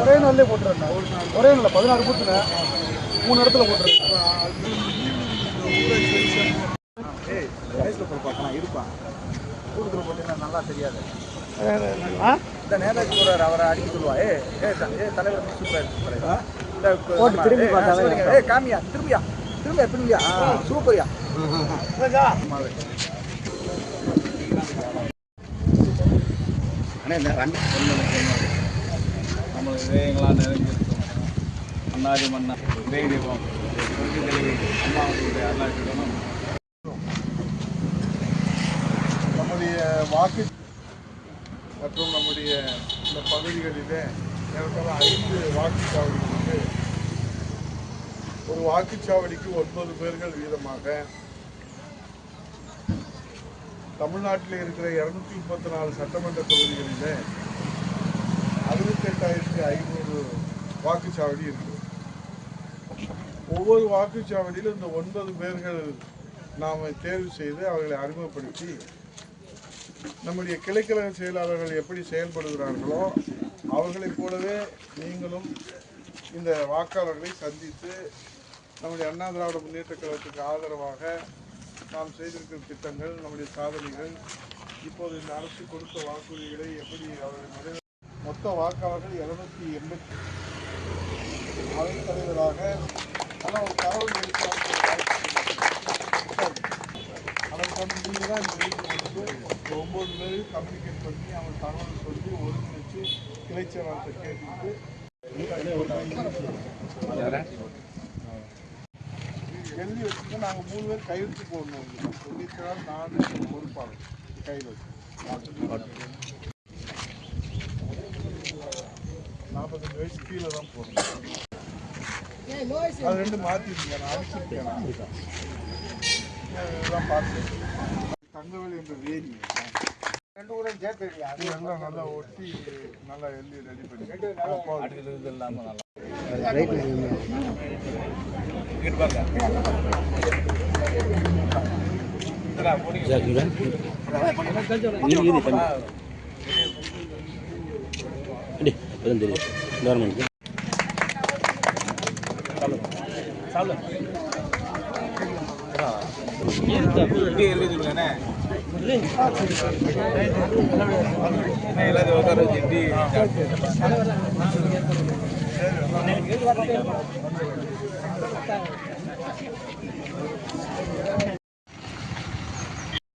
ஒரே நாள்லேயே போட்டுறேன் ஒரே நாள் பதினாறு பூத்துல மூணு இடத்துல பார்க்கலாம் இருப்பான் கூடுதல் போட்டீங்கன்னா நல்லா தெரியாது இந்த போறாரு அவரை அடிக்க சொல்லுவா. ஏ ஏ தலைவர் சூப்பரா இருக்கு தலைவா. இந்த கு- போட்டு ஆமா, திரும்பி ஏய், பார்த்தாவே ஆ, சரிங்க. ஏய் காமியா திரும்பியா திரும்பியா திரும்பியா சூப்பர்யா நம்ம விவேகங்களாக நிறைஞ்சிருக்கோம் அண்ணாதி மன்னா. விவேக தீபம் அம்மாவுடைய அண்ணாச்சிடணும் நம்முடைய வாக்கு மற்றும் நம்முடைய இந்த பகுதிகளிலே ஏறத்தாழ ஐந்து வாக்குச்சாவடி ஒரு வாக்குச்சாவடிக்கு ஒன்பது பேர்கள் வீதமாக தமிழ்நாட்டில் இருக்கிற இரநூத்தி முப்பத்தி நாலு சட்டமன்ற தொகுதிகளில் அறுபத்தெட்டாயிரத்தி ஐநூறு வாக்குச்சாவடி இருக்கு. ஒவ்வொரு வாக்குச்சாவடியிலும் இந்த ஒன்பது பேர்கள் நாம் தேர்வு செய்து அவர்களை அறிமுகப்படுத்தி நம்முடைய கிளைக்கழக செயலாளர்கள் எப்படி செயல்படுகிறார்களோ அவர்களைப் போலவே நீங்களும் இந்த வாக்காளர்களை சந்தித்து நம்முடைய அண்ணா திராவிட முன்னேற்ற கழகத்துக்கு ஆதரவாக நாம் செய்திருக்கிற திட்டங்கள் நம்முடைய சாதனைகள் இப்போது இந்த அரசு கொடுத்த வாக்குறுதிகளை எப்படி அவர்கள் நிறைவே மொத்த வாக்காளர்கள் இருநூத்தி எண்பத்தி அவைத் தலைவராக ஆனால் ஒரு தகவல் அதற்கான நீங்கள் தான் இந்த வீட்டுக்கு வந்து ஒம்பது பேர் கம்யூனிகேட் பண்ணி அவங்க தகவல் சொல்லி ஒருங்கிணைச்சு கிளைச்சலாளத்தை கேட்டுட்டு எழுதி வச்சுட்டு நாங்கள் மூணு பேர் கையெழுத்து போடணும் சொல்லியிருக்கிறார் நான் பொறுப்பாளர். கையில் நாற்பத்தஞ்சு வயசு கீழே தான் போடணும். அது ரெண்டு மாற்றிருக்கேன் நான் அனுப்பிச்சிருக்கேன் இதெல்லாம் பார்த்து. தங்கவேல் என்ற வேலி. ரெண்டு கூட சேர்த்து அது நல்லா ஒட்டி நல்லா எழுதி ரெடி பண்ணி. அடுத்தது இல்லாமல் நல்லா இங்கே எல்லாத்தையும் உட்கார வச்சு Evet.